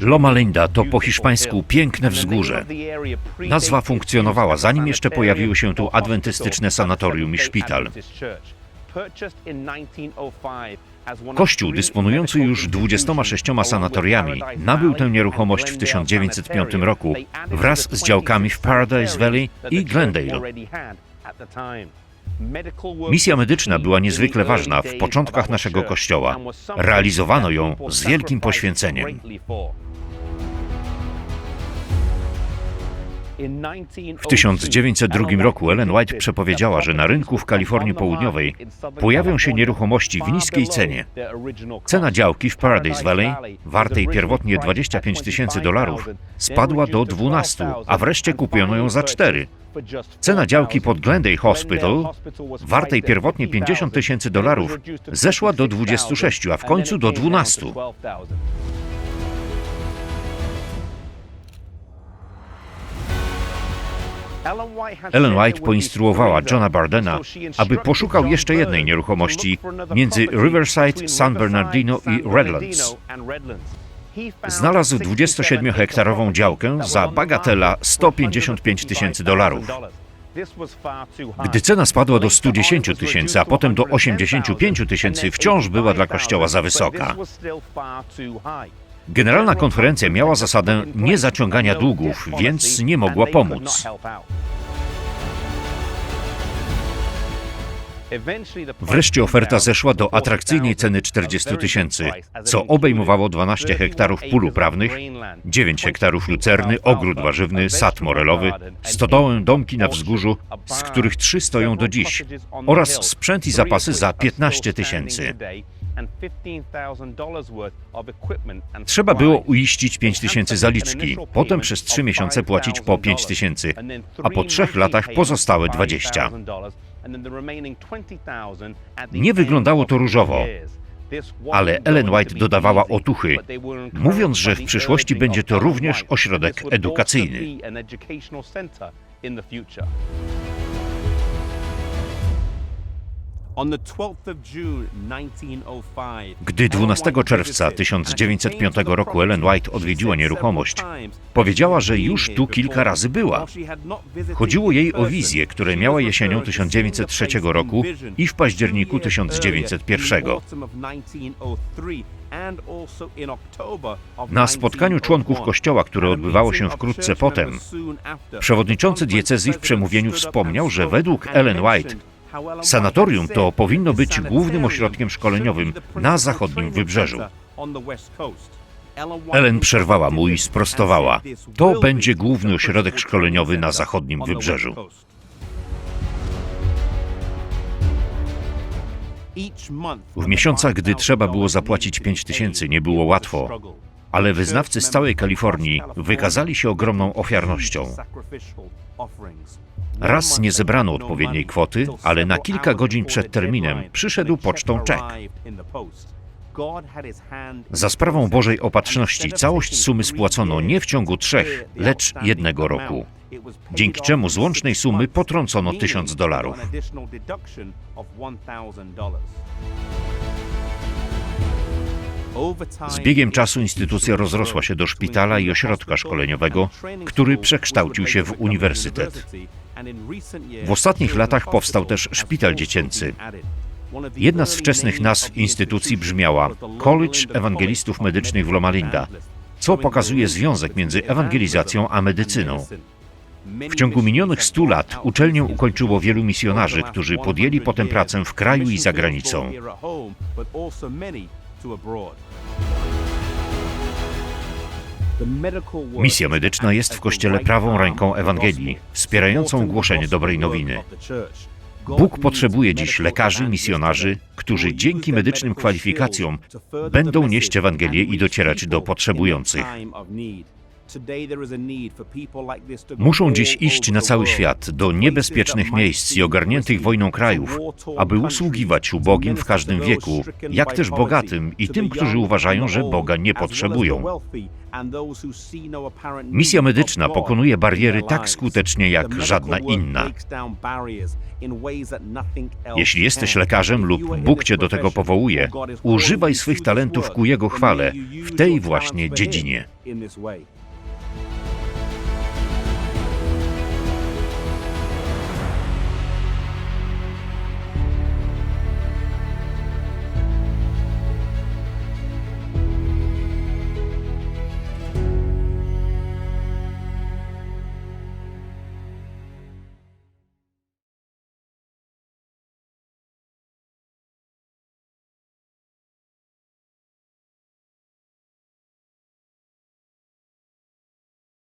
Loma Linda to po hiszpańsku piękne wzgórze. Nazwa funkcjonowała zanim jeszcze pojawiły się tu adwentystyczne sanatorium i szpital. Kościół dysponujący już 26 sanatoriami nabył tę nieruchomość w 1905 roku wraz z działkami w Paradise Valley i Glendale. Misja medyczna była niezwykle ważna w początkach naszego kościoła. Realizowano ją z wielkim poświęceniem. W 1902 roku Ellen White przepowiedziała, że na rynku w Kalifornii Południowej pojawią się nieruchomości w niskiej cenie. Cena działki w Paradise Valley, wartej pierwotnie 25 tysięcy dolarów, spadła do 12, a wreszcie kupiono ją za 4. Cena działki pod Glendale Hospital, wartej pierwotnie 50 tysięcy dolarów, zeszła do 26, a w końcu do 12. Ellen White poinstruowała Johna Bardena, aby poszukał jeszcze jednej nieruchomości między Riverside, San Bernardino i Redlands. Znalazł 27-hektarową działkę za bagatela 155 tysięcy dolarów. Gdy cena spadła do 110 tysięcy, a potem do 85 tysięcy, wciąż była dla kościoła za wysoka. Generalna konferencja miała zasadę niezaciągania długów, więc nie mogła pomóc. Wreszcie oferta zeszła do atrakcyjnej ceny 40 tysięcy, co obejmowało 12 hektarów pól uprawnych, 9 hektarów lucerny, ogród warzywny, sad morelowy, stodołę, domki na wzgórzu, z których trzy stoją do dziś, oraz sprzęt i zapasy za 15 tysięcy. Trzeba było uiścić 5 tysięcy zaliczki, potem przez 3 miesiące płacić po 5 tysięcy, a po trzech latach pozostałe 20. Nie wyglądało to różowo, ale Ellen White dodawała otuchy, mówiąc, że w przyszłości będzie to również ośrodek edukacyjny. Gdy 12 czerwca 1905 roku Ellen White odwiedziła nieruchomość, powiedziała, że już tu kilka razy była. Chodziło jej o wizje, które miała jesienią 1903 roku i w październiku 1901. Na spotkaniu członków kościoła, które odbywało się wkrótce potem, przewodniczący diecezji w przemówieniu wspomniał, że według Ellen White Sanatorium to powinno być głównym ośrodkiem szkoleniowym na zachodnim wybrzeżu. Ellen przerwała mu i sprostowała. To będzie główny ośrodek szkoleniowy na zachodnim wybrzeżu. W miesiącach, gdy trzeba było zapłacić 5 tysięcy, nie było łatwo, ale wyznawcy z całej Kalifornii wykazali się ogromną ofiarnością. Raz nie zebrano odpowiedniej kwoty, ale na kilka godzin przed terminem przyszedł pocztą czek. Za sprawą Bożej opatrzności całość sumy spłacono nie w ciągu trzech, lecz jednego roku, dzięki czemu z łącznej sumy potrącono tysiąc dolarów. Z biegiem czasu instytucja rozrosła się do szpitala i ośrodka szkoleniowego, który przekształcił się w uniwersytet. W ostatnich latach powstał też szpital dziecięcy. Jedna z wczesnych nazw instytucji brzmiała College Ewangelistów Medycznych w Loma Linda, co pokazuje związek między ewangelizacją a medycyną. W ciągu minionych stu lat uczelnię ukończyło wielu misjonarzy, którzy podjęli potem pracę w kraju i za granicą. Misja medyczna jest w Kościele prawą ręką Ewangelii, wspierającą głoszenie dobrej nowiny. Bóg potrzebuje dziś lekarzy, misjonarzy, którzy dzięki medycznym kwalifikacjom będą nieść Ewangelię i docierać do potrzebujących. Muszą dziś iść na cały świat, do niebezpiecznych miejsc i ogarniętych wojną krajów, aby usługiwać ubogim w każdym wieku, jak też bogatym i tym, którzy uważają, że Boga nie potrzebują. Misja medyczna pokonuje bariery tak skutecznie jak żadna inna. Jeśli jesteś lekarzem lub Bóg cię do tego powołuje, używaj swych talentów ku Jego chwale w tej właśnie dziedzinie.